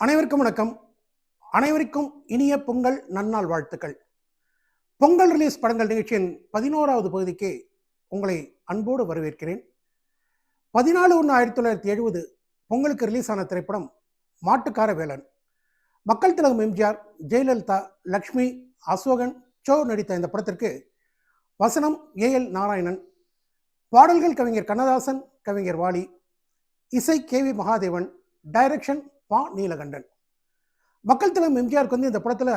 அனைவருக்கும் வணக்கம். அனைவருக்கும் இனிய பொங்கல் நன்னாள் வாழ்த்துக்கள். பொங்கல் ரிலீஸ் படங்கள் நிகழ்ச்சியின் பதினோராவது பகுதிக்கு உங்களை அன்போடு வரவேற்கிறேன். பதினாலு ஒன்று ஆயிரத்தி தொள்ளாயிரத்தி எழுபது பொங்கலுக்கு ரிலீஸ் ஆன திரைப்படம் மாட்டுக்கார வேலன். மக்கள் திலகம் எம்ஜிஆர் ஜெயலலிதா லக்ஷ்மி அசோகன் சோ நடித்த இந்த படத்திற்கு வசனம் ஏஎல் நாராயணன் பாடல்கள் கவிஞர் கண்ணதாசன் கவிஞர் வாலி இசை கே வி மகாதேவன் டைரக்ஷன் பா நீலகண்டன். மக்கள் தலைமை எம்ஜிஆருக்கு வந்து இந்த படத்தில்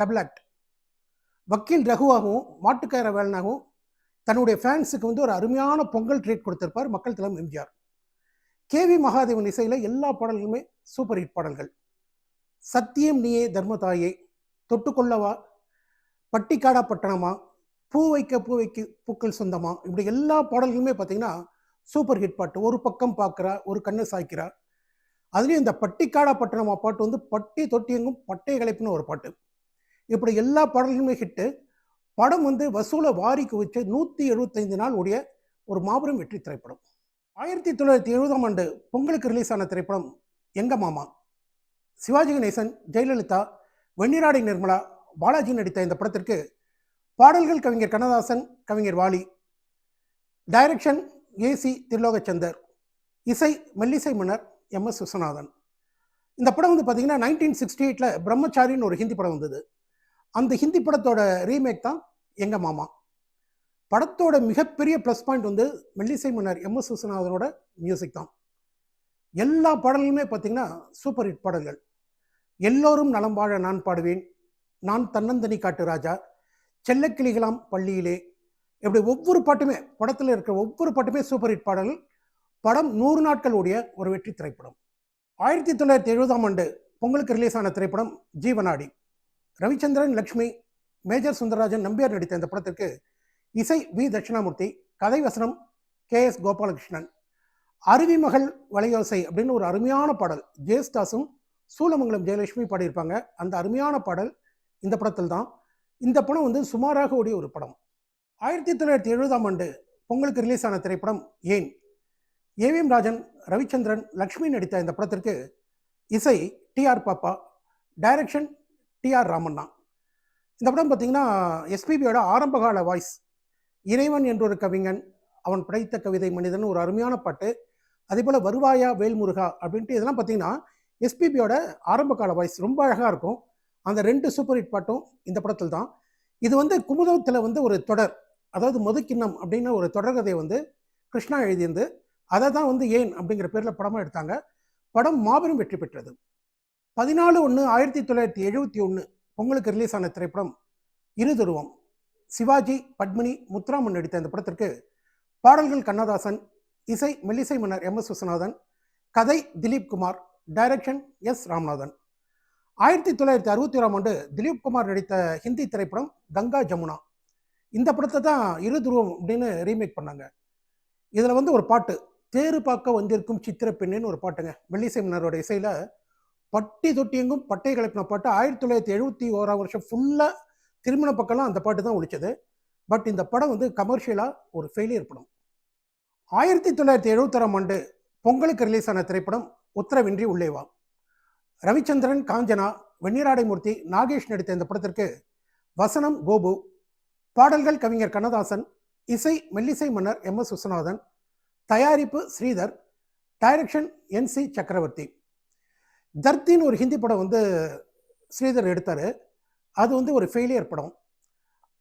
டபுள் ஆக்ட் வக்கீல் ரகுவாகவும் மாட்டுக்கார வேலனாகவும் தன்னுடைய ஃபேன்ஸுக்கு வந்து ஒரு அருமையான பொங்கல் ட்ரீட் கொடுத்திருப்பார் மக்கள் திலம் எம்ஜிஆர். கே வி மகாதேவன் இசையில் எல்லா பாடல்களுமே சூப்பர் ஹிட் பாடல்கள். சத்தியம் நீயே தர்மதாயே தொட்டுக்கொள்ளவா பட்டிக்காடா பட்டணமா பூ வைக்க பூ வைக்க பூக்கள் சொந்தமா இப்படி எல்லா பாடல்களுமே பார்த்தீங்கன்னா சூப்பர் ஹிட் பாட்டு. ஒரு பக்கம் பார்க்குறா ஒரு கண்ணை சாய்க்கிறா அதுலேயும் இந்த பட்டிக்காடா பட்டணமா பாட்டு வந்து பட்டி தொட்டியங்கும் பட்டை கலைப்புன்னு ஒரு பாட்டு. இப்படி எல்லா பாடல்களுமே ஹிட்டு படம் வந்து வசூலை வாரி குவிச்சு நூற்றி எழுபத்தைந்து நாள் உடைய ஒரு மாபெரும் வெற்றி திரைப்படம். ஆயிரத்தி தொள்ளாயிரத்தி எழுபதாம் ஆண்டு பொங்கலுக்கு ரிலீஸ் ஆன திரைப்படம் எங்க மாமா? சிவாஜி கணேசன் ஜெயலலிதா வெண்ணிராடை நிர்மலா பாலாஜி நடித்த இந்த படத்திற்கு பாடல்கள் கவிஞர் கண்ணதாசன் கவிஞர் வாலி டைரக்ஷன் ஏசி திருலோகச்சந்தர் இசை மெல்லிசை மன்னர் எம் எஸ் விஸ்வநாதன். இந்த படம் வந்து பார்த்தீங்கன்னா நைன்டீன் சிக்ஸ்டி எயிட்டில் பிரம்மச்சாரின்னு ஒரு ஹிந்தி படம் வந்தது. அந்த ஹிந்தி படத்தோட ரீமேக் தான் எங்கள் மாமா. படத்தோட மிகப்பெரிய ப்ளஸ் பாயிண்ட் வந்து மெல்லிசை மன்னர் எம் எஸ் விஸ்வநாதனோட மியூசிக் தான். எல்லா பாடல்களுமே பார்த்தீங்கன்னா சூப்பர் ஹிட் பாடல்கள். எல்லோரும் நலம் வாழ நான் பாடுவேன். நான் தன்னந்தனி காட்டு ராஜா. செல்லக்கிளிகளாம் பள்ளியிலே. இப்படி ஒவ்வொரு பாட்டுமே படத்தில் இருக்கிற ஒவ்வொரு பாட்டுமே சூப்பர் ஹிட் பாடல்கள். படம் நூறு நாட்கள் ஓடிய ஒரு வெற்றி திரைப்படம். ஆயிரத்தி தொள்ளாயிரத்தி எழுபதாம் ஆண்டு பொங்கலுக்கு ரிலீஸ் ஆன திரைப்படம் ஜீவனாடி ரவிச்சந்திரன் லக்ஷ்மி மேஜர் சுந்தரராஜன் நம்பியார் நடித்த இந்த படத்திற்கு இசை வி. தட்சிணாமூர்த்தி கதை வசனம் கே. எஸ். கோபாலகிருஷ்ணன். அருவி மகள் வளையோசை அப்படின்னு ஒரு அருமையான பாடல். ஜெயஸ்தாஸும் சூலமங்கலம் ஜெயலட்சுமி பாடியிருப்பாங்க. அந்த அருமையான பாடல் இந்த படத்தில் தான். இந்த படம் வந்து சுமாராக ஓடிய ஒரு படம். ஆயிரத்தி தொள்ளாயிரத்தி எழுபதாம் ஆண்டு பொங்கலுக்கு ரிலீஸ் ஆன திரைப்படம் ஏன்? ஏவிஎம் ராஜன் ரவிச்சந்திரன் லக்ஷ்மி நடித்த இந்த படத்திற்கு இசை டிஆர் பாப்பா டைரக்ஷன் டிஆர் ராமண்ணா. இந்த படம் பார்த்தீங்கன்னா எஸ்பிபியோட ஆரம்பகால வாய்ஸ் இறைவன் என்றொரு கவிஞன் அவன் படைத்த கவிதை மனிதன் ஒரு அருமையான பாட்டு அதே போல் வருவாயா வேல்முருகா அப்படின்ட்டு இதெல்லாம் பார்த்தீங்கன்னா எஸ்பிபியோட ஆரம்பகால வாய்ஸ் ரொம்ப அழகாக இருக்கும். அந்த ரெண்டு சூப்பர் ஹிட் பாட்டும் இந்த படத்தில் தான். இது வந்து குமுதத்தில் வந்து ஒரு தொடர் அதாவது மதுக்கிண்ணம் அப்படின்னு ஒரு தொடர்கதையை வந்து கிருஷ்ணா எழுதியிருந்து அதை தான் வந்து ஏன் அப்படிங்கிற பேரில் படமாக எடுத்தாங்க. படம் மாபெரும் வெற்றி பெற்றது. பதினாலு ஒன்று ஆயிரத்தி தொள்ளாயிரத்தி எழுபத்தி ஒன்று பொங்கலுக்கு ரிலீஸ் ஆன திரைப்படம் இருதுருவம். சிவாஜி பத்மினி முத்துராமன் நடித்த இந்த படத்திற்கு பாடல்கள் கண்ணதாசன் இசை மெல்லிசை மன்னர் எம் எஸ் விஸ்வநாதன் கதை திலீப் குமார் டைரக்ஷன் எஸ் ராமநாதன். ஆயிரத்தி தொள்ளாயிரத்தி அறுபத்தி ஓராம் ஆண்டு திலீப் குமார் நடித்த ஹிந்தி திரைப்படம் கங்கா ஜமுனா. இந்த படத்தை தான் இரு துருவம் அப்படின்னு ரீமேக் பண்ணாங்க. இதில் வந்து ஒரு பாட்டு தேரு பார்க்க வந்திருக்கும் சித்திர பெண்ணுன்னு ஒரு பாட்டுங்க. மெல்லிசை மன்னரோட இசையில் பட்டி தொட்டி எங்கும் பட்டை கலப்பின பாட்டு. ஆயிரத்தி தொள்ளாயிரத்தி எழுபத்தி ஓராம் வருஷம் ஃபுல்லாக திருமண பக்கம்லாம் அந்த பாட்டு தான் ஒழிச்சது. பட் இந்த படம் வந்து கமர்ஷியலாக ஒரு ஃபெயிலியர் படம். ஆயிரத்தி தொள்ளாயிரத்தி எழுபத்தாறாம் ஆண்டு பொங்கலுக்கு ரிலீஸ் ஆன திரைப்படம் உத்தரவின்றி உள்ளேவா ரவிச்சந்திரன் காஞ்சனா வெண்ணிராடை மூர்த்தி நாகேஷ் நடித்த இந்த படத்திற்கு வசனம் கோபு பாடல்கள் கவிஞர் கண்ணதாசன் இசை மெல்லிசை மன்னர் எம் எஸ் விஸ்வநாதன் தயாரிப்பு ஸ்ரீதர் டைரக்ஷன் என் சி சக்கரவர்த்தி. தர்த்தின்னு ஒரு ஹிந்தி படம் வந்து ஸ்ரீதர் எடுத்தார். அது வந்து ஒரு ஃபெயிலியர் படம்.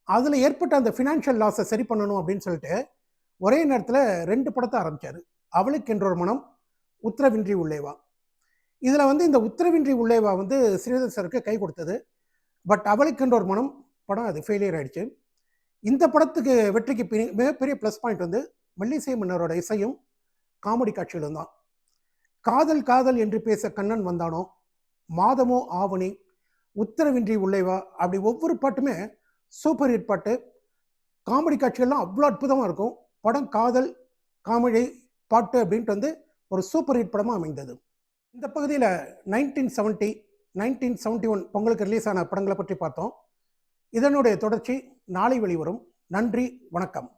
அதில் ஏற்பட்ட அந்த ஃபினான்ஷியல் லாஸை சரி பண்ணணும் அப்படின்னு சொல்லிட்டு ஒரே நேரத்தில் ரெண்டு படத்தை ஆரம்பித்தார் அவளுக்கு மனம் உத்தரவின்றி உள்ளேவா. இதில் வந்து இந்த உத்தரவின்றி உள்ளேவா வந்து ஸ்ரீதர் சருக்கு கை கொடுத்தது. பட் அவளுக்கு ஒரு மனம் படம் அது ஃபெயிலியர் ஆயிடுச்சு. இந்த படத்துக்கு வெற்றிக்கு பின் மிகப்பெரிய ப்ளஸ் பாயிண்ட் வந்து மெல்லிசை மன்னரோட இசையும் காமெடி காட்சியிலும் தான். காதல் காதல் என்று பேச கண்ணன் வந்தானோ? மாதமோ ஆவணி உத்தரவின்றி உள்ளேவா அப்படி ஒவ்வொரு பாட்டுமே சூப்பர் ஹிட் பாட்டு. காமெடி காட்சிகள்லாம் அவ்வளோ அற்புதமாக இருக்கும். படம் காதல் காமெடி பாட்டு அப்படின்ட்டு வந்து ஒரு சூப்பர் ஹிட் படமாக அமைந்தது. இந்த பகுதியில் nineteen seventy nineteen seventy one பொங்கலுக்கு ரிலீஸ் ஆன படங்களை பற்றி பார்த்தோம். இதனுடைய தொடர்ச்சி நாளை வெளிவரும். நன்றி வணக்கம்.